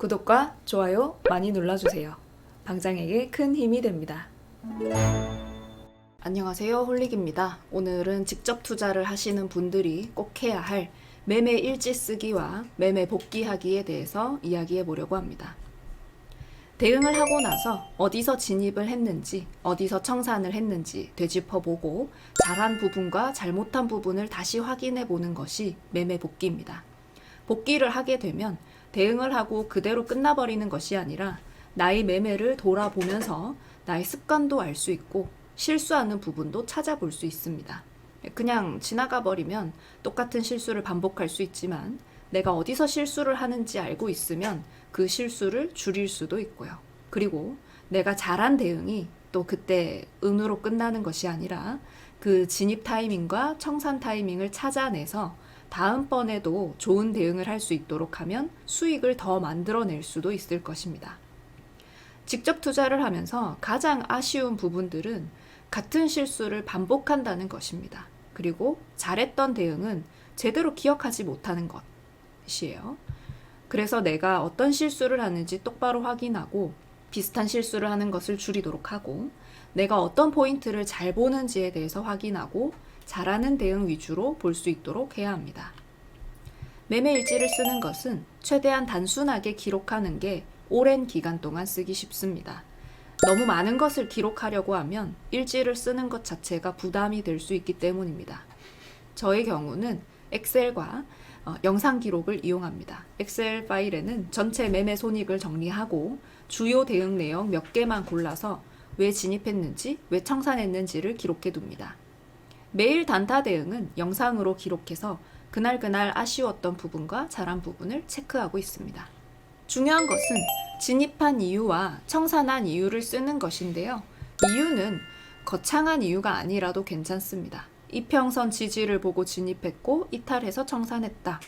구독과 좋아요 많이 눌러주세요. 방장에게 큰 힘이 됩니다. 안녕하세요. 홀릭입니다. 오늘은 직접 투자를 하시는 분들이 꼭 해야 할 매매 일지 쓰기와 매매 복귀하기에 대해서 이야기해 보려고 합니다. 대응을 하고 나서 어디서 진입을 했는지, 어디서 청산을 했는지 되짚어 보고 잘한 부분과 잘못한 부분을 다시 확인해 보는 것이 매매 복귀입니다. 복귀를 하게 되면 대응을 하고 그대로 끝나버리는 것이 아니라 나의 매매를 돌아보면서 나의 습관도 알 수 있고 실수하는 부분도 찾아볼 수 있습니다. 그냥 지나가 버리면 똑같은 실수를 반복할 수 있지만 내가 어디서 실수를 하는지 알고 있으면 그 실수를 줄일 수도 있고요. 그리고 내가 잘한 대응이 또 그때 은으로 끝나는 것이 아니라 그 진입 타이밍과 청산 타이밍을 찾아내서 다음번에도 좋은 대응을 할 수 있도록 하면 수익을 더 만들어낼 수도 있을 것입니다. 직접 투자를 하면서 가장 아쉬운 부분들은 같은 실수를 반복한다는 것입니다. 그리고 잘했던 대응은 제대로 기억하지 못하는 것이에요. 그래서 내가 어떤 실수를 하는지 똑바로 확인하고 비슷한 실수를 하는 것을 줄이도록 하고 내가 어떤 포인트를 잘 보는지에 대해서 확인하고 잘하는 대응 위주로 볼 수 있도록 해야 합니다. 매매 일지를 쓰는 것은 최대한 단순하게 기록하는 게 오랜 기간 동안 쓰기 쉽습니다. 너무 많은 것을 기록하려고 하면 일지를 쓰는 것 자체가 부담이 될 수 있기 때문입니다. 저의 경우는 엑셀과 어, 영상 기록을 이용합니다. 엑셀 파일에는 전체 매매 손익을 정리하고 주요 대응 내용 몇 개만 골라서 왜 진입했는지, 왜 청산했는지를 기록해 둡니다. 매일 단타 대응은 영상으로 기록해서 그날그날 아쉬웠던 부분과 잘한 부분을 체크하고 있습니다. 중요한 것은 진입한 이유와 청산한 이유를 쓰는 것인데요. 이유는 거창한 이유가 아니라도 괜찮습니다. 이평선 지지를 보고 진입했고 이탈해서 청산했다.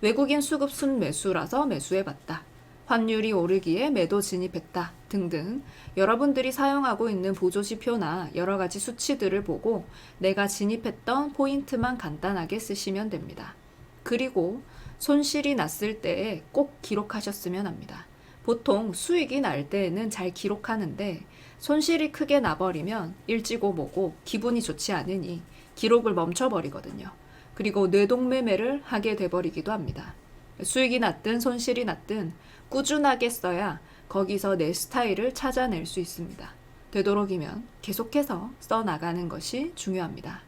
외국인 수급 순매수라서 매수해봤다. 환율이 오르기에 매도 진입했다. 등등 여러분들이 사용하고 있는 보조지표나 여러 가지 수치들을 보고 내가 진입했던 포인트만 간단하게 쓰시면 됩니다. 그리고 손실이 났을 때에 꼭 기록하셨으면 합니다. 보통 수익이 날 때에는 잘 기록하는데 손실이 크게 나버리면 일지고 뭐고 기분이 좋지 않으니 기록을 멈춰버리거든요. 그리고 뇌동매매를 하게 돼버리기도 합니다. 수익이 났든 손실이 났든 꾸준하게 써야 거기서 내 스타일을 찾아낼 수 있습니다. 되도록이면 계속해서 써 나가는 것이 중요합니다.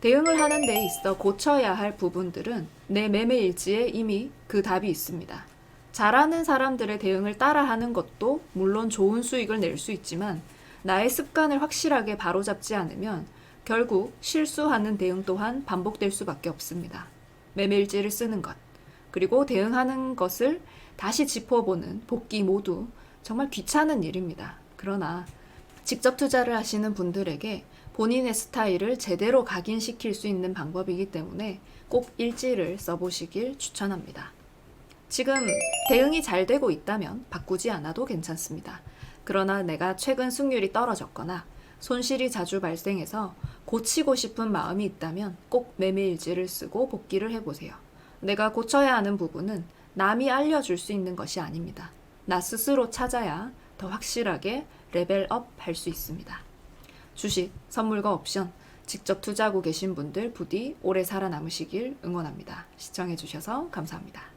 대응을 하는 데 있어 고쳐야 할 부분들은 내 매매 일지에 이미 그 답이 있습니다. 잘하는 사람들의 대응을 따라하는 것도 물론 좋은 수익을 낼 수 있지만 나의 습관을 확실하게 바로잡지 않으면 결국 실수하는 대응 또한 반복될 수밖에 없습니다. 매매 일지를 쓰는 것, 그리고 대응하는 것을 다시 짚어보는 복귀 모두 정말 귀찮은 일입니다. 그러나 직접 투자를 하시는 분들에게 본인의 스타일을 제대로 각인시킬 수 있는 방법이기 때문에 꼭 일지를 써보시길 추천합니다. 지금 대응이 잘 되고 있다면 바꾸지 않아도 괜찮습니다. 그러나 내가 최근 승률이 떨어졌거나 손실이 자주 발생해서 고치고 싶은 마음이 있다면 꼭 매매일지를 쓰고 복귀를 해보세요. 내가 고쳐야 하는 부분은 남이 알려줄 수 있는 것이 아닙니다. 나 스스로 찾아야 더 확실하게 레벨업 할 수 있습니다. 주식, 선물과 옵션, 직접 투자하고 계신 분들 부디 오래 살아남으시길 응원합니다. 시청해주셔서 감사합니다.